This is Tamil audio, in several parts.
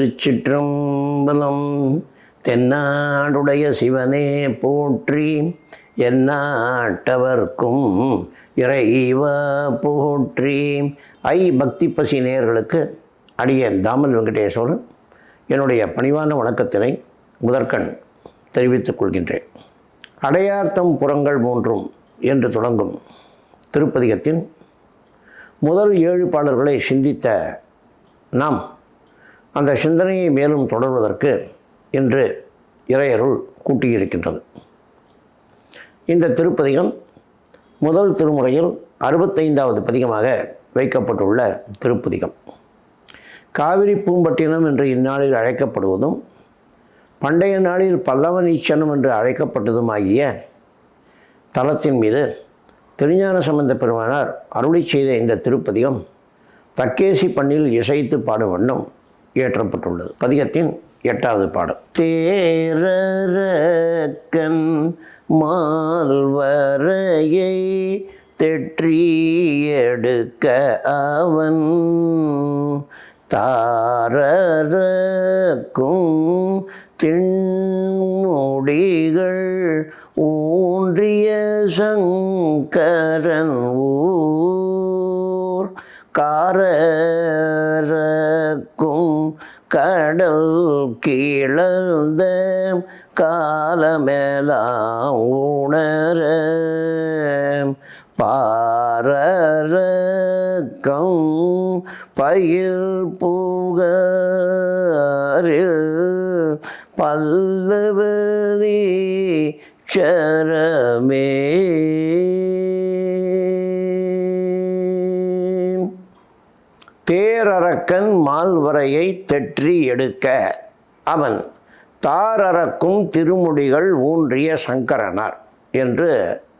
திருச்சிற்றம்பலம் தென்னாடுடைய சிவனே போற்றி எந்நாட்டவர்க்கும் இறைவா போற்றி. ஐ பக்தி பசி நேயர்களுக்கு அடியேன் தாமல் வெங்கடேஸ்வரன் என்னுடைய பணிவான வணக்கத்தினை முதற்கண் தெரிவித்துக் கொள்கின்றேன். அடையார்த்தம் புறங்கள் மூன்றும் என்று தொடங்கும் திருப்பதிகத்தின் முதல் ஏழு பாடல்களை சிந்தித்த நாம் அந்த சிந்தனையை மேலும் தொடர்வதற்கு இன்று இறையருள் கூட்டியிருக்கின்றது. இந்த திருப்பதிகம் முதல் திருமுறையில் அறுபத்தைந்தாவது பதிகமாக வைக்கப்பட்டுள்ள திருப்பதிகம். காவிரி பூம்பட்டினம் என்று இந்நாளில் அழைக்கப்படுவதும் பண்டைய நாளில் பல்லவனீச்சனம் என்று அழைக்கப்பட்டதுமாகிய தலத்தின் மீது திருஞான சம்பந்த பெருமானார் அருளி செய்த இந்த திருப்பதிகம் தக்கேசி பண்ணில் இசைத்து பாடும் வண்ணம் இயற்றப்பட்டுள்ளது பதிகத்தின் எட்டாவது பாடல். தேரக்கன் மால்வரையை தெற்றி எடுக்க அவன் தாரரக்கும் திண்முடிகள் ஊன்றிய சங்கரன் ஊர் காரரக்கும் கடல் கீழந்த காலமெலாம் உணர பாரக்கம் பயில் பூகரில் பல்லவனே சரமே. அரக்கன் மால்வரையை தெற்றி எடுக்க. அவன் தாரறக்கும் திருமுடிகள் ஊன்றிய சங்கரனார் என்று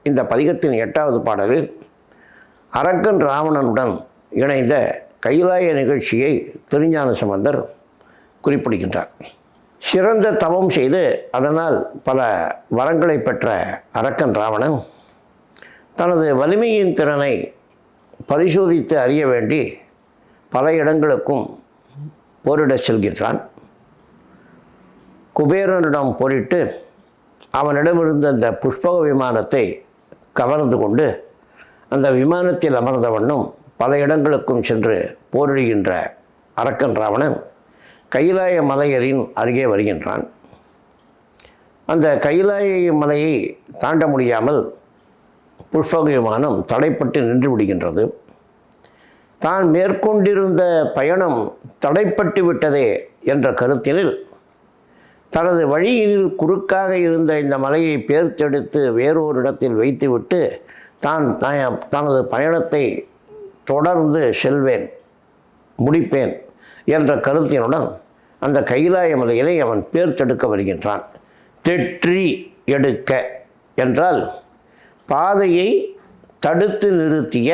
இந்த பதிகத்தின் எட்டாவது பாடலில் அரக்கன் ராவணனுடன் இணைந்த கைலாய நிகழ்ச்சியை திருஞான சம்பந்தர் குறிப்பிடுகின்றார். சிறந்த தவம் செய்து அதனால் பல வரங்களை பெற்ற அரக்கன் ராவணன் தனது வலிமையின் திறனை பரிசோதித்து அறிய வேண்டி பல இடங்களுக்கும் போரிடச் செல்கின்றான் குபேரனிடம் போரிட்டு அவனிடமிருந்த அந்த புஷ்பக விமானத்தை கவர்ந்து கொண்டு அந்த விமானத்தில் அமர்ந்தவனும் பல இடங்களுக்கும் சென்று போரிடுகின்ற அரக்கன் ராவணன் கைலாய மலையரின் அருகே வருகின்றான். அந்த கைலாய மலையை தாண்ட முடியாமல் புஷ்பக விமானம் தடைப்பட்டு நின்று விடுகின்றது. தான் மேற்கொண்டிருந்த பயணம் தடைப்பட்டு விட்டதே என்ற கருத்தினில் தனது வழியில் குறுக்காக இருந்த இந்த மலையை பேர்த்தெடுத்து வேறொரு இடத்தில் வைத்துவிட்டு தான் தனது பயணத்தை தொடர்ந்து செல்வேன் முடிப்பேன் என்ற கருத்தினுடன் அந்த கைலாய மலையிலே அவன் பேர்த்தெடுக்க வருகின்றான். தெற்றி எடுக்க என்றால் பாதையை தடுத்து நிறுத்திய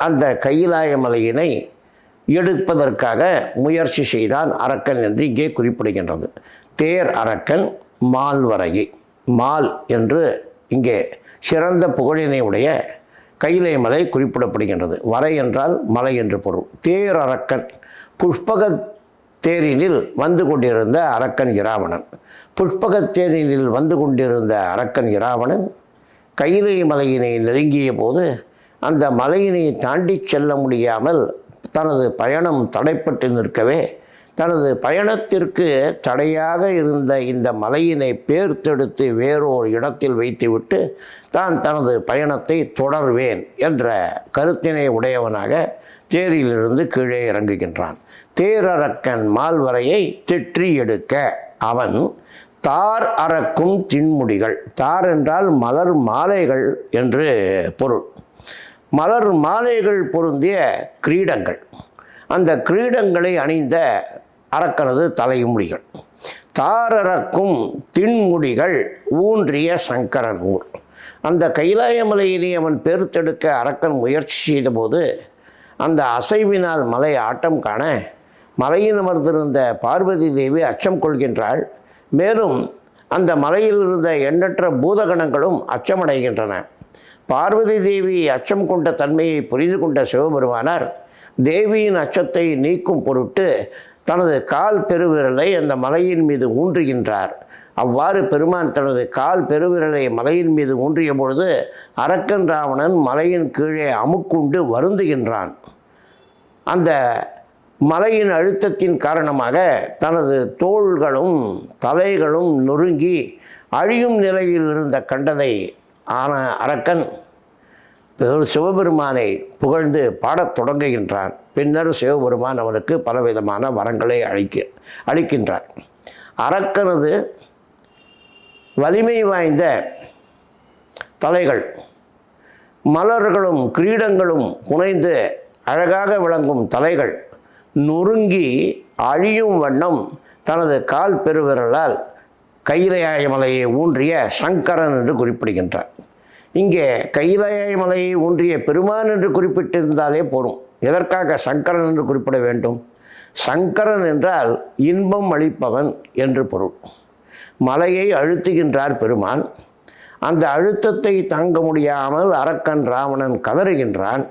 அந்த கைலாய மலையினை எடுப்பதற்காக முயற்சி செய்தான் அரக்கன் என்று இங்கே குறிப்பிடுகின்றது. தேர் அரக்கன் மால்வரையை மால் என்று இங்கே சிறந்த புகழினை உடைய கைலை மலை குறிப்பிடப்படுகின்றது. வரை என்றால் மலை என்று பொருள். தேர் அரக்கன் புஷ்பக தேரினில் வந்து கொண்டிருந்த அரக்கன் இராவணன். புஷ்பக தேரினில் வந்து கொண்டிருந்த அரக்கன் இராவணன் கைலை மலையினை நெருங்கிய போது அந்த மலையினை தாண்டி செல்ல முடியாமல் தனது பயணம் தடைப்பட்டு நிற்கவே தனது பயணத்திற்கு தடையாக இருந்த இந்த மலையினை பேர்த்தெடுத்து வேறொரு இடத்தில் வைத்துவிட்டு தான் தனது பயணத்தை தொடர்வேன் என்ற கருத்தினை உடையவனாக தேரிலிருந்து கீழே இறங்குகின்றான். தேரரக்கன் மால்வரையை தெற்றி எடுக்க அவன் தார் அறக்கும் தின்முடிகள் தார் என்றால் மலர் மாலைகள் என்று பொருள். மலர் மாலைகள் பொருந்திய கிரீடங்கள். அந்த கிரீடங்களை அணிந்த அரக்கனது தலைமுடிகள். தாரறக்கும் தின்முடிகள் ஊன்றிய சங்கரன் ஊர். அந்த கைலாயமலையினை அவன் பெருத்தெடுக்க அரக்கன் முயற்சி செய்தபோது அந்த அசைவினால் மலை ஆட்டம் காண மலையில் அமர்ந்திருந்த பார்வதி தேவி அச்சம் கொள்கின்றாள். மேலும் அந்த மலையில் இருந்த எண்ணற்ற பூதகணங்களும் அச்சமடைகின்றன. பார்வதி தேவி அச்சம் கொண்ட தன்மையை புரிந்து கொண்ட சிவபெருமானார் தேவியின் அச்சத்தை நீக்கும் பொருட்டு தனது கால் பெருவிரலை அந்த மலையின் மீது ஊன்றுகின்றார். அவ்வாறு பெருமான் தனது கால் பெருவிரலை மலையின் மீது ஊன்றிய பொழுது அரக்கன் ராவணன் மலையின் கீழே அமுக்குண்டு வருந்துகின்றான். அந்த மலையின் அழுத்தத்தின் காரணமாக தனது தோள்களும் தலைகளும் நொறுங்கி அழியும் நிலையில் இருந்த கண்டதை ஆன அரக்கன் சிவபெருமானை புகழ்ந்து பாடத் தொடங்குகின்றான். பின்னர் சிவபெருமான் அவனுக்கு பலவிதமான வரங்களை அளிக்க அளிக்கின்றான். அரக்கனது வலிமை வாய்ந்த தலைகள் மலர்களும் கிரீடங்களும் புனைந்து அழகாக விளங்கும் தலைகள். நொறுங்கி அழியும் வண்ணம் தனது கால் பெருவிரலால் கையிலாய மலையை ஊன்றிய சங்கரன் என்று குறிப்பிடுகின்றார். இங்கே கைலாயமலையை ஊன்றிய பெருமான் என்று குறிப்பிட்டிருந்தாலே போதும் எதற்காக சங்கரன் என்று குறிப்பிட வேண்டும்? சங்கரன் என்றால் இன்பம் அளிப்பவன் என்று பொருள். மலையை அழுத்துகின்றார் பெருமான். அந்த அழுத்தத்தை தாங்க முடியாமல் அரக்கன் ராவணன் கதறுகின்றான்.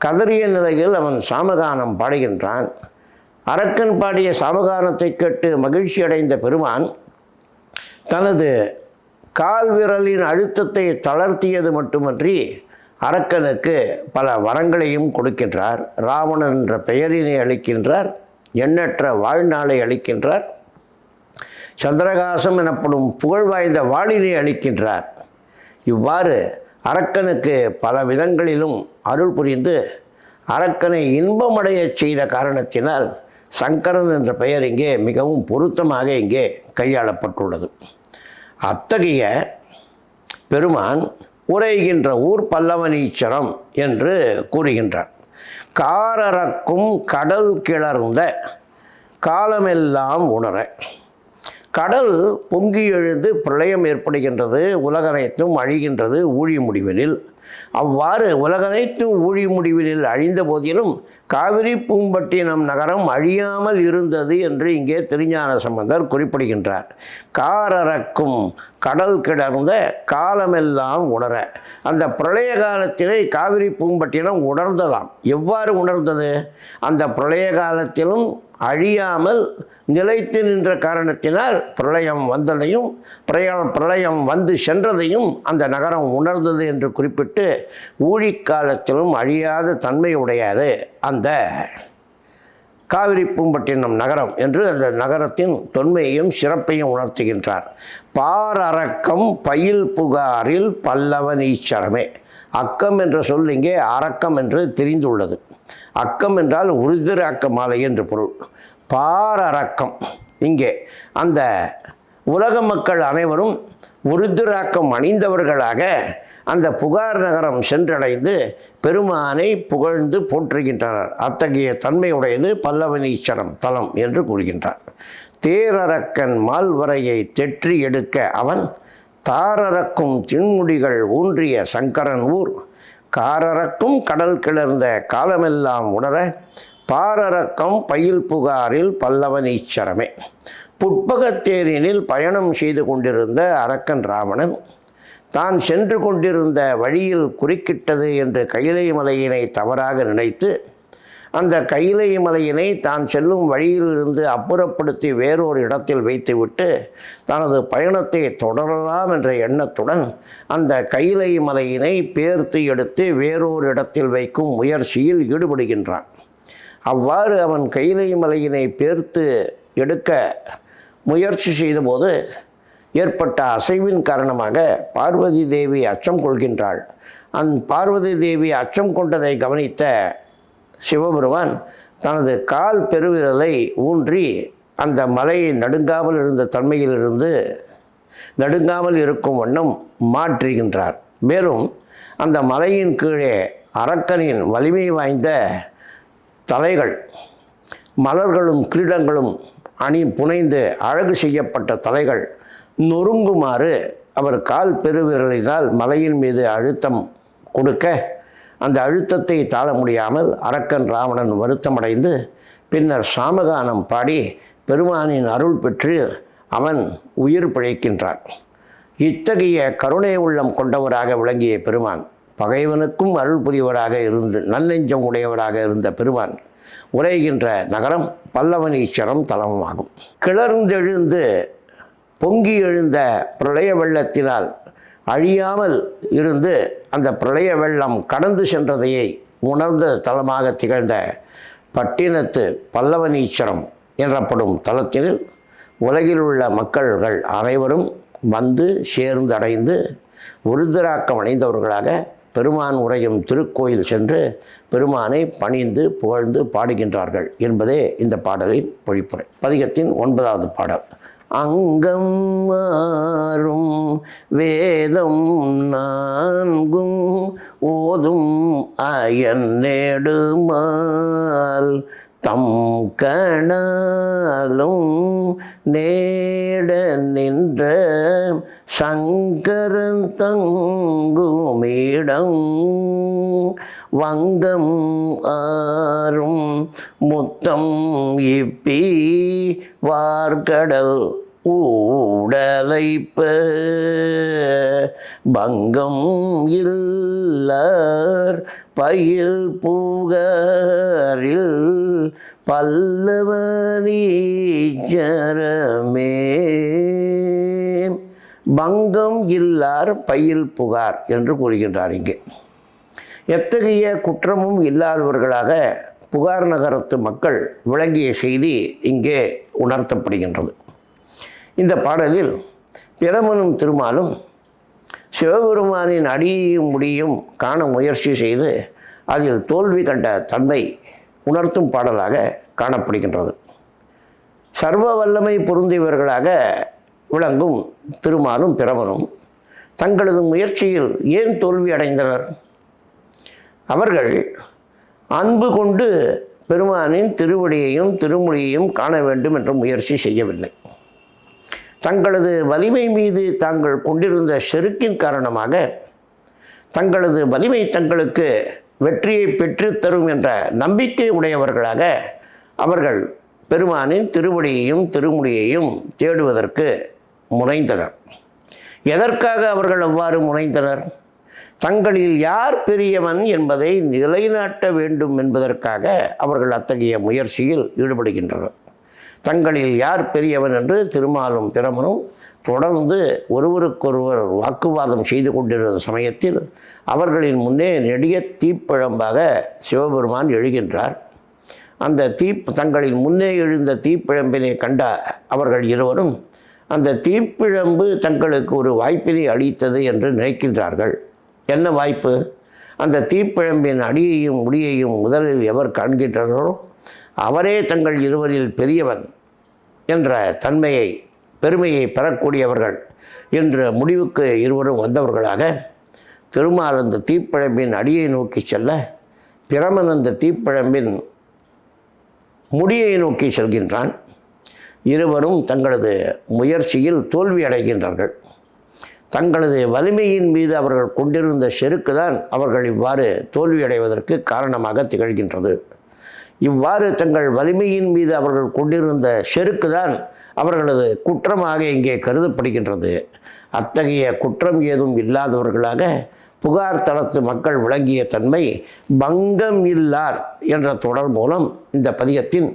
கதறிய நிலையில் அவன் சாமகானம் பாடுகின்றான். அரக்கன் பாடிய சாமகானத்தை கேட்டு மகிழ்ச்சி அடைந்த பெருமான் தனது கால்விரலின் அழுத்தத்தை தளர்த்தியது மட்டுமன்றி அரக்கனுக்கு பல வரங்களையும் கொடுக்கின்றார். ராவணன் என்ற பெயரினை அளிக்கின்றார். எண்ணற்ற வாழ்நாளை அளிக்கின்றார். சந்திரகாசம் எனப்படும் புகழ் வாய்ந்த வாளினை அளிக்கின்றார். இவ்வாறு அரக்கனுக்கு பல விதங்களிலும் அருள் புரிந்து அரக்கனை இன்பமடையச் செய்த காரணத்தினால் சங்கரன் என்ற பெயர் இங்கே மிகவும் பொருத்தமாக இங்கே கையாளப்பட்டுள்ளது. அத்தகைய பெருமான் உரைகின்ற ஊர் பல்லவனீச்சரம் என்று கூறுகின்றார். காரறக்கும் கடல் கிளர்ந்த காலமெல்லாம் உணர. கடல் பொங்கி எழுந்து பிரளயம் ஏற்படுகின்றது உலகனைத்தும் அழிகின்றது ஊழி முடிவனில் அவ்வாறு உலகனைத்தும் ஊழி முடிவினில் அழிந்த போதிலும் காவிரி பூம்பட்டினம் நகரம் அழியாமல் இருந்தது என்று இங்கே திருஞான சம்பந்தர் குறிப்பிடுகின்றார். காரறக்கும் கடல் கிடந்த காலமெல்லாம் உணர அந்த பிரளய காலத்திலே காவிரி பூம்பட்டினம் உணர்ந்ததாம். எவ்வாறு உணர்ந்தது? அந்த பிரளய காலத்திலும் அழியாமல் நிலைத்து நின்ற காரணத்தினால் பிரளயம் வந்ததையும் பிரயம் பிரளயம் வந்து சென்றதையும் அந்த நகரம் உணர்ந்தது என்று குறிப்பிட்டு ஊழிக்காலத்திலும் அழியாத தன்மையுடையது அந்த காவிரி பூம்பட்டினம் நகரம் என்று அந்த நகரத்தின் தொன்மையையும் சிறப்பையும் உணர்த்துகின்றார். பாரறக்கம் பயில் புகாரில் பல்லவனீச்சரமே அக்கம் என்ற சொல் இங்கே அரக்கம் என்று தெரிந்துள்ளது. அக்கம் என்றால் உருதிராக்க மாலை என்று பொருள். பாரறக்கம் இங்கே. அந்த உலக மக்கள் அனைவரும் உருதுராக்கம் அணிந்தவர்களாக அந்த புகார் நகரம் சென்றடைந்து பெருமானை புகழ்ந்து போற்றுகின்றனர். அத்தகைய தன்மையுடையது பல்லவனீஸ்வரம் தலம் என்று கூறுகின்றார். தேரரக்கன் மால்வரையை தெற்றி எடுக்க அவன் தாரறக்கும் தின்முடிகள் ஊன்றிய சங்கரன் ஊர். காரறக்கும் கடல் கிளர்ந்த காலமெல்லாம் உணர பாரறக்கம் பயில் புகாரில் பல்லவனீச்சரமே புட்பகத்தேரினில் பயணம் செய்து கொண்டிருந்த அரக்கன் ராவணன் தான் சென்று கொண்டிருந்த வழியில் குறுக்கிட்டது என்று கைலை மலையினை தவறாக நினைத்து அந்த கைலை மலையினை தான் செல்லும் வழியிலிருந்து அப்புறப்படுத்தி வேறொரு இடத்தில் வைத்துவிட்டு தனது பயணத்தை தொடரலாம் என்ற எண்ணத்துடன் அந்த கைலை மலையினை பேர்த்து எடுத்து வேறொரு இடத்தில் வைக்கும் முயற்சியில் ஈடுபடுகின்றான். அவ்வாறு அவன் கைலை மலையினை பேர்த்து எடுக்க முயற்சி செய்தபோது ஏற்பட்ட அசைவின் காரணமாக பார்வதி தேவி அச்சம் கொள்கின்றாள். அந் பார்வதி தேவி அச்சம் கொண்டதை கவனித்த சிவபெருமான் தனது கால் பெருவிரலை ஊன்றி அந்த மலையை நடுங்காமல் இருந்த தன்மையிலிருந்து நடுங்காமல் இருக்கும் வண்ணம் மாற்றுகின்றார். மேலும் அந்த மலையின் கீழே அரக்கனின் வலிமை வாய்ந்த தலைகள் மலர்களும் கிரீடங்களும் அணி புனைந்து அழகு செய்யப்பட்ட தலைகள் நொறுங்குமாறு அவர் கால் பெருவிரலினால் மலையின் மீது அழுத்தம் கொடுக்க அந்த அழுத்தத்தை தாழ முடியாமல் அரக்கன் ராவணன் வருத்தமடைந்து பின்னர் சாமகானம் பாடி பெருமானின் அருள் பெற்று அவன் உயிர் பிழைக்கின்றான். இத்தகைய கருணை உள்ளம் கொண்டவராக விளங்கிய பெருமான் பகைவனுக்கும் அருள் புரியவராக இருந்து நல்லெஞ்சம் உடையவராக இருந்த பெருமான் உரைகின்ற நகரம் பல்லவனீஸ்வரம் தலமாகும். கிளர்ந்தெழுந்து பொங்கி எழுந்த பிரளய வெள்ளத்தினால் அழியாமல் இருந்து அந்த பிரளய வெள்ளம் கடந்து சென்றதையை உணர்ந்த தலமாக திகழ்ந்த பட்டினத்து பல்லவனீஸ்வரம் என்றப்படும் தலத்தில் உலகில் உள்ள மக்கள்கள் அனைவரும் வந்து சேர்ந்தடைந்து உருதிராக்கம் அடைந்தவர்களாக பெருமான் உரையும் திருக்கோயில் சென்று பெருமானை பணிந்து புகழ்ந்து பாடுகின்றார்கள் என்பதே இந்த பாடலின் பொழிப்புரை. பதிகத்தின் ஒன்பதாவது பாடல். அங்கம் மாறும் வேதம் நான்கும் ஓதும் அயன் நெடுமால் தம் கணாலும் நேட நின்ற சங்கரன் தங்குமிடம் வங்கம் ஆறும் முத்தம் இப்பி வார்கடல் ஊடலைப்ப. பங்கம் இல்லார் பயில் புகாரில் பல்லவரீச்சரமே பங்கம் இல்லார் பயில் புகார் என்று கூறுகின்றார் இங்கே. எத்தகைய குற்றமும் இல்லாதவர்களாக புகார் நகரத்து மக்கள் விளங்கிய செய்தி இங்கே உணர்த்தப்படுகின்றது. இந்த பாடலில் பிரமனும் திருமாலும் சிவபெருமானின் அடியையும் முடியும் காண முயற்சி செய்து அதில் தோல்வி கண்ட தன்மை உணர்த்தும் பாடலாக காணப்படுகின்றது. சர்வ வல்லமை பொருந்தியவர்களாக விளங்கும் திருமாலும் பிரமனும் தங்களது முயற்சியில் ஏன் தோல்வி அடைந்தனர்? அவர்கள் அன்பு கொண்டு பெருமானின் திருவடியையும் திருமொழியையும் காண வேண்டும் என்ற முயற்சி செய்யவில்லை. தங்களது வலிமை மீது தாங்கள் கொண்டிருந்த செருக்கின் காரணமாக தங்களது வலிமை தங்களுக்கு வெற்றியை பெற்றுத்தரும் என்ற நம்பிக்கை உடையவர்களாக அவர்கள் பெருமானின் திருவடியையும் திருமுடியையும் தேடுவதற்கு முனைந்தனர். எதற்காக அவர்கள் அவ்வாறு முனைந்தனர்? தங்களில் யார் பெரியவன் என்பதை நிலைநாட்ட வேண்டும் என்பதற்காக அவர்கள் அத்தகைய முயற்சியில் ஈடுபடுகின்றனர். தங்களில் யார் பெரியவன் என்று திருமாலும் பிரமனும் தொடர்ந்து ஒருவருக்கொருவர் வாக்குவாதம் செய்து கொண்டிருந்த சமயத்தில் அவர்களின் முன்னே நெடிய தீப்பிழம்பாக சிவபெருமான் எழுகின்றார். அந்த தீ தங்களின் முன்னே எழுந்த தீப்பிழம்பினை கண்ட அவர்கள் இருவரும் அந்த தீப்பிழம்பு தங்களுக்கு ஒரு வாய்ப்பினை அளித்தது என்று நினைக்கின்றார்கள். என்ன வாய்ப்பு? அந்த தீப்பிழம்பின் அடியையும் முடியையும் முதலில் எவர் காண்கின்றனரோ? அவரே தங்கள் இருவரில் பெரியவன் என்ற தன்மையை பெருமையை பெறக்கூடியவர்கள் என்ற முடிவுக்கு இருவரும் வந்தவர்களாக திருமால் அந்த தீப்பிழம்பின் அடியை நோக்கி செல்ல பிரமன் அந்த தீப்பிழம்பின் முடியை நோக்கி செல்கின்றான். இருவரும் தங்களது முயற்சியில் தோல்வி அடைகின்றார்கள். தங்களது வலிமையின் மீது அவர்கள் கொண்டிருந்த செருக்கு தான் அவர்கள் இவ்வாறு தோல்வியடைவதற்கு காரணமாக திகழ்கின்றது. இவ்வாறு தங்கள் வலிமையின் மீது அவர்கள் கொண்டிருந்த செருக்கு தான் அவர்களது குற்றமாக இங்கே கருதப்படுகின்றது. அத்தகைய குற்றம் ஏதும் இல்லாதவர்களாக புகார் தளத்து மக்கள் விளங்கிய தன்மை பங்கம் இல்லார் என்ற தொடர் மூலம் இந்த பதியத்தின்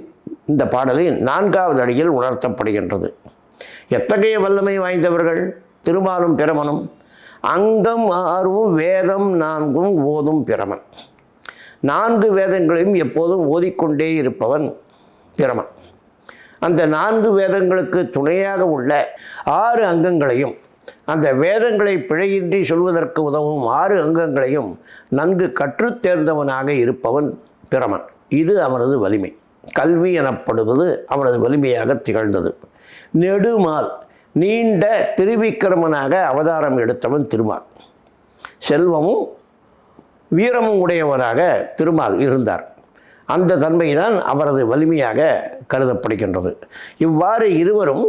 இந்த பாடலின் நான்காவது அடியில் உணர்த்தப்படுகின்றது. எத்தகைய வல்லமை வாய்ந்தவர்கள்? திருமாலும் பிரமனும். அங்கம் ஆறும் வேதம் நான்கும் ஓதும் பிரமன். நான்கு வேதங்களையும் எப்போதும் ஓதிக்கொண்டே இருப்பவன் பிரமன் அந்த நான்கு வேதங்களுக்கு துணையாக உள்ள ஆறு அங்கங்களையும் அந்த வேதங்களை பிழையின்றி சொல்வதற்கு உதவும் ஆறு அங்கங்களையும் நன்கு கற்றுத் தேர்ந்தவனாக இருப்பவன் பிரமன் இது அவனது வலிமை. கல்வி எனப்படுவது அவனது வலிமையாக திகழ்ந்தது. நெடுமால் நீண்ட திருவிக்கிரமனாக அவதாரம் எடுத்தவன் திருமால். செல்வமும் வீரமும் உடையவராக திருமால் இருந்தார். அந்த தன்மைதான் அவரது வலிமையாக கருதப்படுகின்றது. இவ்வாறு இருவரும்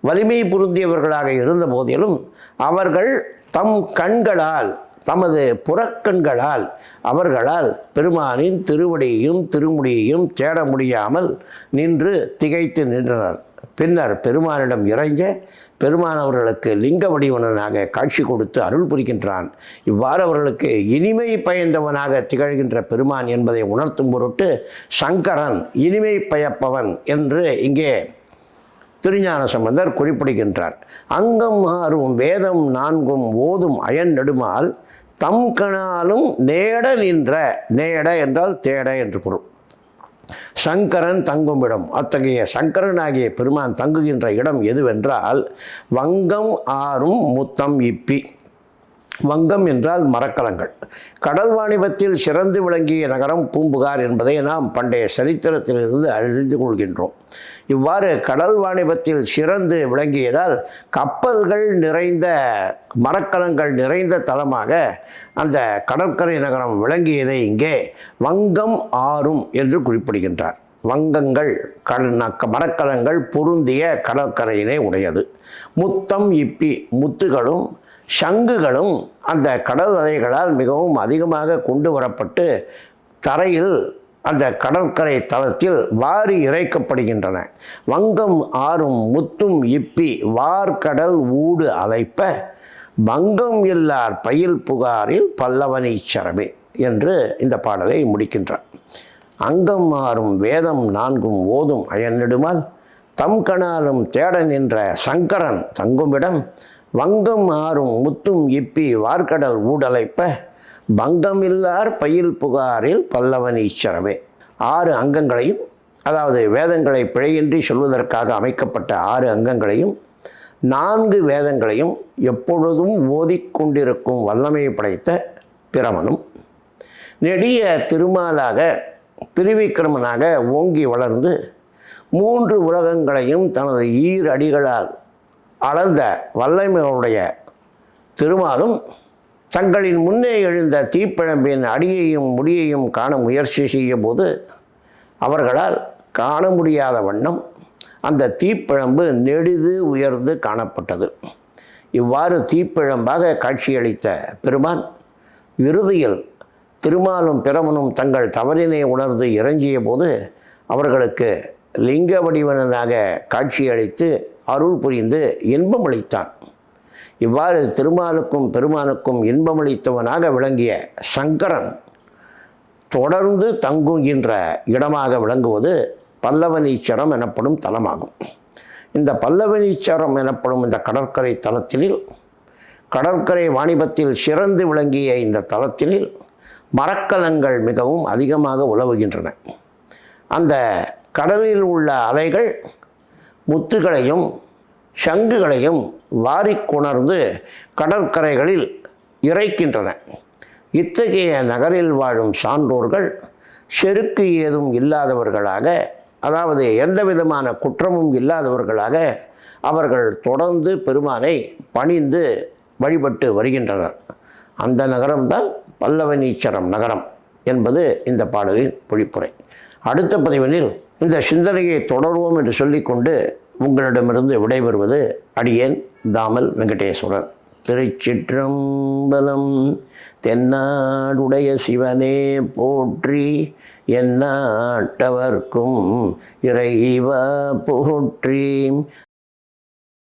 வலிமை பொருந்தியவர்களாக இருந்த போதிலும் அவர்கள் தம் கண்களால் தமது புறக்கண்களால் அவர்களால் பெருமானின் திருவடியையும் திருமுடியையும் தேட முடியாமல் நின்று திகைத்து நின்றனர். பின்னர் பெருமானிடம் இறைஞ்ச பெருமான் அவர்களுக்கு லிங்க வடிவனாக காட்சி கொடுத்து அருள் புரிகின்றான். இவ்வாறு அவர்களுக்கு இனிமை பயந்தவனாக திகழ்கின்ற பெருமான் என்பதை உணர்த்தும் பொருட்டு சங்கரன் இனிமை பயப்பவன் என்று இங்கே திருஞான சம்பந்தர் குறிப்பிடுகின்றார். அங்கம் ஆறும் வேதம் நான்கும் ஓதும் அயன் நெடுமால் தம் கணாலும் நேட நின்ற நேட என்றால் தேட என்று பொருள். சங்கரன் தங்கும் இடம் அத்தகைய சங்கரனாகிய பெருமான் தங்குகின்ற இடம் எதுவென்றால் வங்கம் ஆறும் முத்தம் இப்பி. வங்கம் என்றால் மரக்கலங்கள். கடல் வாணிபத்தில் சிறந்து விளங்கிய நகரம் பூம்புகார் என்பதை நாம் பண்டைய சரித்திரத்திலிருந்து அறிந்து கொள்கின்றோம். இவ்வாறு கடல் வாணிபத்தில் சிறந்து விளங்கியதால் கப்பல்கள் நிறைந்த மரக்கலங்கள் நிறைந்த தலமாக அந்த கடற்கரை நகரம் விளங்கியதை இங்கே வங்கம் ஆறும் என்று குறிப்பிடுகின்றார். வங்கங்கள் கல் மரக்கலங்கள் பொருந்திய கடற்கரையினை உடையது. முத்தம் இப்பி முத்துகளும் சங்குகளும் அந்த கடல் அலைகளால் மிகவும் அதிகமாக கொண்டு வரப்பட்டு தரையில் அந்த கடற்கரை தளத்தில் வாரி இறைக்கப்படுகின்றன. வங்கம் ஆறும் முத்தும் இப்பி வார்கடல் ஊடு அலைப்ப வங்கம் இல்லார் பயில் புகாரில் பல்லவனீச்சரமே என்று இந்த பாடலை முடிக்கின்றார். அங்கம் மாறும் வேதம் நான்கும் ஓதும் அயனிடுமால் தம் கணாலும் தேட நின்ற சங்கரன் தங்குமிடம் வங்கம் ஆறும் முத்தும் இப்பி வார்க்கடல் ஊடலைப்ப பங்கமில்லார் பயில் புகாரில் பல்லவன் ஈஸ்வரமே. ஆறு அங்கங்களையும் அதாவது வேதங்களை பிழையின்றி சொல்வதற்காக அமைக்கப்பட்ட ஆறு அங்கங்களையும் நான்கு வேதங்களையும் எப்பொழுதும் ஓதிக்கொண்டிருக்கும் வல்லமை படைத்த பிரமனும். நெடிய திருமாலாக திருவிக்கிரமனாக ஓங்கி வளர்ந்து மூன்று உலகங்களையும் தனது ஈர் அடிகளால் அளந்த வல்லமையுடைய திருமாலும் தங்களின் முன்னே எழுந்த தீப்பிழம்பின் அடியையும் முடியையும் காண முயற்சி செய்ய போது அவர்களால் காண முடியாத வண்ணம் அந்த தீப்பிழம்பு நெடிது உயர்ந்து காணப்பட்டது. இவ்வாறு தீப்பிழம்பாக காட்சியளித்த பெருமான் இறுதியில் திருமாலும் பிரமனும் தங்கள் தவறினை உணர்ந்து இறங்கிய போது அவர்களுக்கு லிங்க வடிவனாக காட்சியளித்து அருள் புரிந்து இன்பமளித்தான் இவ்வாறு திருமாலுக்கும் பெருமானுக்கும் இன்பமளித்தவனாக விளங்கிய சங்கரன் தொடர்ந்து தங்குகின்ற இடமாக விளங்குவது பல்லவனீச்சரம் எனப்படும் தலமாகும். இந்த பல்லவனீச்சரம் எனப்படும் இந்த கடற்கரை தலத்தினில் கடற்கரை வாணிபத்தில் சிறந்து விளங்கிய இந்த தலத்தினில் மரக்கலங்கள் மிகவும் அதிகமாக உலவுகின்றன. அந்த கடலில் உள்ள அலைகள் முத்துகளையும் சங்குகளையும் வாரிக்கொணர்ந்து கடற்கரைகளில் இறைக்கின்றன. இத்தகைய நகரில் வாழும் சான்றோர்கள் செருக்கு ஏதும் இல்லாதவர்களாக அதாவது எந்த விதமான குற்றமும் இல்லாதவர்களாக அவர்கள் தொடர்ந்து பெருமானை பணிந்து வழிபட்டு வருகின்றனர். அந்த நகரம்தான் பல்லவனீச்சரம் நகரம் என்பது இந்த பாடலின் பொழிப்புரை. அடுத்த பதிவனில் இந்த சிந்தனையை தொடர்வோம் என்று சொல்லிக்கொண்டு உங்களிடமிருந்து விடைபெறுவது அடியேன் தாமல் வெங்கடேஸ்வரன் திருச்சிற்றம்பலம் தென்னாடுடைய சிவனே போற்றி என்னாட்டவர்க்கும் இறைவா போற்றி.